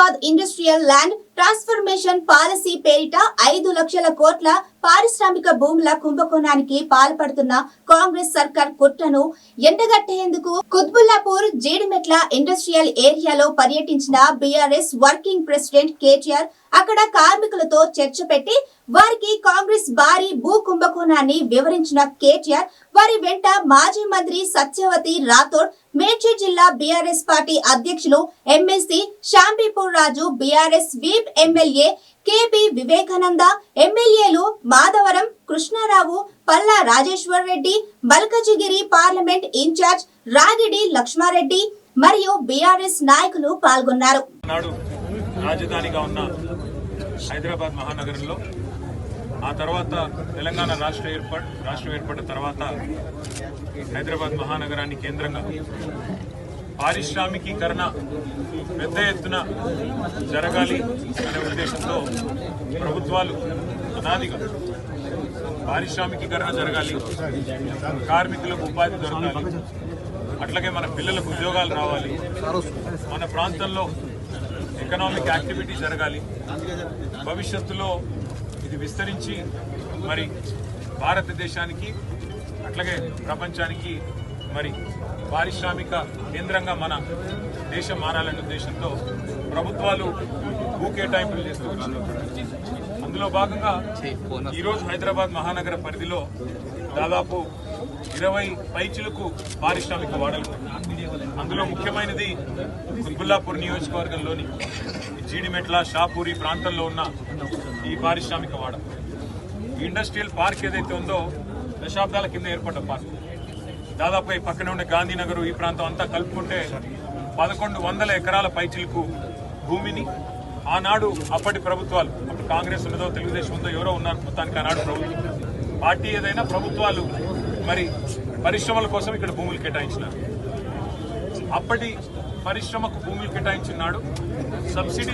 Hyderabad industrial land transformation policy పేరిట ఐదు లక్షల కోట్ల పారిశ్రామిక భూముల కుంభకోణానికి పాల్పడుతున్న కాంగ్రెస్ సర్కార్ కుట్రను ఎండగట్టేందుకు కుత్బుల్లాపూర్ జీడిమెట్ల ఇండస్ట్రియల్ ఏరియాలో పర్యటించిన బీఆర్ఎస్ వర్కింగ్ ప్రెసిడెంట్ కేటీఆర్ అక్కడ కార్మికులతో చర్చ పెట్టి వారికి కాంగ్రెస్ భారీ భూ కుంభకోణాన్ని వివరించిన కేటీఆర్ వారి వెంట మాజీ మంత్రి సత్యవతి రాథోడ్ మేడ్చల్ జిల్లా బీఆర్ఎస్ పార్టీ అధ్యక్షులు MLC Shambipur Raju BRS whip MLA KP Vivekananda ఎమ్మెల్యేలు Madhavaram Krishna Rao Palla Rajeshwar Reddy Malkajgiri parliament in charge Ragidi Lakshma Reddy మరియు బీఆర్ఎస్ నాయకులు పాల్గొన్నారు. రాజధానిగా ఉన్న హైదరాబాద్ మహానగరంలో ఆ తర్వాత తెలంగాణ రాష్ట్ర ఏర్పాటు రాష్ట్రం ఏర్పడిన తర్వాత హైదరాబాద్ మహానగరాన్ని కేంద్రంగా పారిశ్రామికీకరణ పెద్ద ఎత్తున జరగాలి అనే ఉద్దేశంతో ప్రభుత్వాలు అనాదిగా పారిశ్రామికీకరణ జరగాలి కార్మికులకు ఉపాధి దొరకాలి అట్లాగే మన పిల్లలకు ఉద్యోగాలు రావాలి మన ప్రాంతంలో ఎకనామిక్ యాక్టివిటీ జరగాలి భవిష్యత్తులో ఇది విస్తరించి మరి భారతదేశానికి అట్లాగే ప్రపంచానికి మరి పారిశ్రామిక కేంద్రంగా మన దేశం మారాలనే ఉద్దేశంతో ప్రభుత్వాలు భూ కేటాయింపులు చేస్తూ అందులో భాగంగా ఈరోజు హైదరాబాద్ మహానగర పరిధిలో దాదాపు ఇరవై పైచులకు పారిశ్రామిక వాడలు అందులో ముఖ్యమైనది కుత్బుల్లాపూర్ నియోజకవర్గంలోని జీడిమెట్ల షాపూరి ప్రాంతంలో ఉన్న ఈ పారిశ్రామిక వాడ. ఇండస్ట్రియల్ పార్క్ ఏదైతే ఉందో దశాబ్దాల కింద ఏర్పడ్డ పార్క్. దాదాపు ఈ పక్కనే ఉండే గాంధీనగర్ ఈ ప్రాంతం అంతా కలుపుకుంటే పదకొండు వందల ఎకరాల పైచిలకు భూమిని ఆనాడు అప్పటి ప్రభుత్వాలు అప్పుడు కాంగ్రెస్ ఉన్నదో తెలుగుదేశం ఉందో ఎవరో ఉన్నారు మొత్తానికి ఆనాడు ప్రభుత్వం. పార్టీ ఏదైనా ప్రభుత్వాలు మరి పరిశ్రమల కోసం ఇక్కడ భూములు కేటాయించినారు. అప్పటి పరిశ్రమకు భూములు కేటాయించినాడు సబ్సిడీ